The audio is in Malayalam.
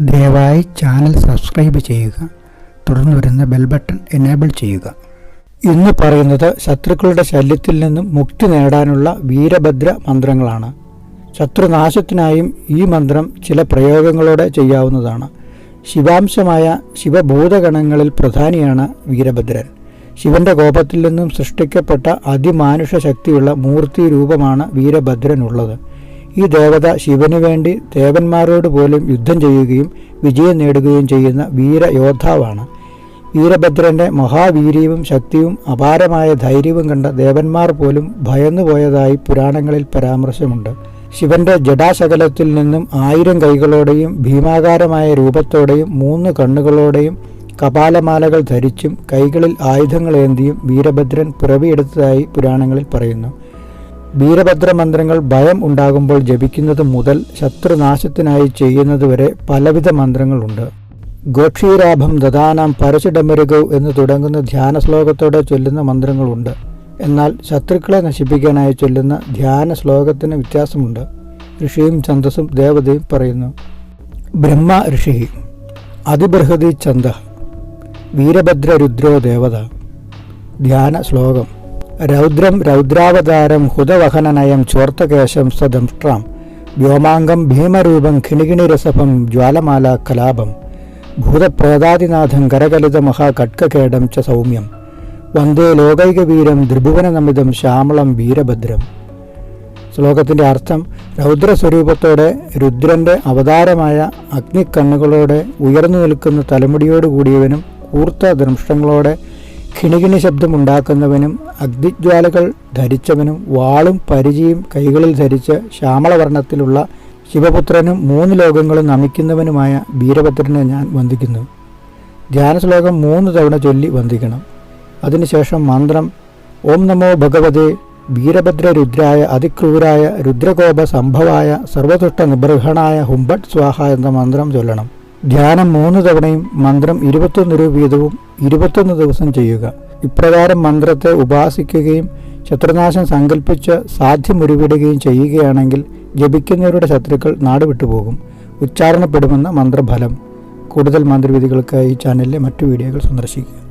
ദയവായി ചാനൽ സബ്സ്ക്രൈബ് ചെയ്യുക. തുടർന്ന് വരുന്ന ബെൽ ബട്ടൺ എനേബിൾ ചെയ്യുക. ഇന്ന് പറയുന്നത് ശത്രുക്കളുടെ ശല്യത്തിൽ നിന്നും മുക്തി നേടാനുള്ള വീരഭദ്ര മന്ത്രങ്ങളാണ്. ശത്രുനാശത്തിനായും ഈ മന്ത്രം ചില പ്രയോഗങ്ങളോടെ ചെയ്യാവുന്നതാണ്. ശിവാംശമായ ശിവഭൂതഗണങ്ങളിൽ പ്രധാനിയാണ് വീരഭദ്രൻ. ശിവന്റെ കോപത്തിൽ നിന്നും സൃഷ്ടിക്കപ്പെട്ട അതിമാനുഷ ശക്തിയുള്ള മൂർത്തി രൂപമാണ് വീരഭദ്രനുള്ളത്. ഈ ദേവത ശിവന് വേണ്ടി ദേവന്മാരോട് പോലും യുദ്ധം ചെയ്യുകയും വിജയം നേടുകയും ചെയ്യുന്ന വീരയോദ്ധാവാണ് വീരഭദ്രന്റെ മഹാവീര്യവും ശക്തിയും അപാരമായ ധൈര്യവും കണ്ട ദേവന്മാർ പോലും ഭയന്നുപോയതായി പുരാണങ്ങളിൽ പരാമർശമുണ്ട്. ശിവന്റെ ജഡാശകലത്തിൽ നിന്നും ആയിരം കൈകളോടെയും ഭീമാകാരമായ രൂപത്തോടെയും മൂന്ന് കണ്ണുകളോടെയും കപാലമാലകൾ ധരിച്ചും കൈകളിൽ ആയുധങ്ങളേന്തിയും വീരഭദ്രൻ പിറവിയെടുത്തതായി പുരാണങ്ങളിൽ പറയുന്നു. വീരഭദ്ര മന്ത്രങ്ങൾ ഭയം ഉണ്ടാകുമ്പോൾ ജപിക്കുന്നത് മുതൽ ശത്രുനാശത്തിനായി ചെയ്യുന്നതുവരെ പലവിധ മന്ത്രങ്ങളുണ്ട്. ഗോക്ഷീരാഭം ദദാനാം പരശുഡമരുകൗ എന്ന് തുടങ്ങുന്ന ധ്യാന ശ്ലോകത്തോടെ ചൊല്ലുന്ന മന്ത്രങ്ങളുണ്ട്. എന്നാൽ ശത്രുക്കളെ നശിപ്പിക്കാനായി ചൊല്ലുന്ന ധ്യാന ശ്ലോകത്തിന് വ്യത്യാസമുണ്ട്. ഋഷിയും ഛന്ദസ്സും ദേവതയും പറയുന്നു ബ്രഹ്മ ഋഷി അതിബൃഹതി ഛന്ദ വീരഭദ്ര രുദ്രോ ദേവത ധ്യാന ശ്ലോകം രൗദ്രം രൗദ്രാവതാരം ഹുതവഹനനയം ചോർത്തകേശം സ്വദംഷ്ട്രാം വ്യോമാംഗം ഭീമരൂപം ഖിണികിണിരസഭം ജ്വാലമാല കലാപം. ഭൂതപ്രേതാദിനാഥം കരകലിത മഹാകട്കേടം ച സൗമ്യം. വന്ദേ ലോകൈകവീരം ത്രിഭുവനനമിതം ശ്യാമളം വീരഭദ്രം. ശ്ലോകത്തിന്റെ അർത്ഥം രൗദ്രസ്വരൂപത്തോടെ രുദ്രന്റെ അവതാരമായ അഗ്നിക്കണ്ണുകളോടെ ഉയർന്നു നിൽക്കുന്ന തലമുടിയോടുകൂടിയവനും കൂർത്ത ദംഷ്ടങ്ങളോടെ ഖിണികിണി ശബ്ദമുണ്ടാക്കുന്നവനും അഗ്നിജ്വാലകൾ ധരിച്ചവനും വാളും പരിചയും കൈകളിൽ ധരിച്ച് ശ്യാമളവർണത്തിലുള്ള ശിവപുത്രനും മൂന്ന് ലോകങ്ങളും നമിക്കുന്നവനുമായ വീരഭദ്രനെ ഞാൻ വന്ദിക്കുന്നു. ധ്യാനശ്ലോകം മൂന്ന് തവണ ചൊല്ലി വന്ദിക്കണം. അതിനുശേഷം മന്ത്രം ഓം നമോ ഭഗവതേ വീരഭദ്ര രുദ്രായ അതിക്രൂരായ രുദ്രകോപ സംഭവായ സർവതുഷ്ട നിബർഹണായ ഹുംബട്ട് സ്വാഹ എന്ന മന്ത്രം ചൊല്ലണം. ധ്യാനം മൂന്ന് തവണയും മന്ത്രം ഇരുപത്തൊന്ന് രൂപ വീതവും ഇരുപത്തൊന്ന് ദിവസം ചെയ്യുക. ഇപ്രകാരം മന്ത്രത്തെ ഉപാസിക്കുകയും ശത്രുനാശം സങ്കല്പിച്ച് സാധ്യമുരുവിടുകയും ചെയ്യുകയാണെങ്കിൽ ജപിക്കുന്നവരുടെ ശത്രുക്കൾ നാടുവിട്ടുപോകും. ഉച്ചാരണപ്പെടുമെന്ന മന്ത്രഫലം. കൂടുതൽ മന്ത്രവിധികൾക്കായി ഈ ചാനലിലെ മറ്റു വീഡിയോകൾ സന്ദർശിക്കുക.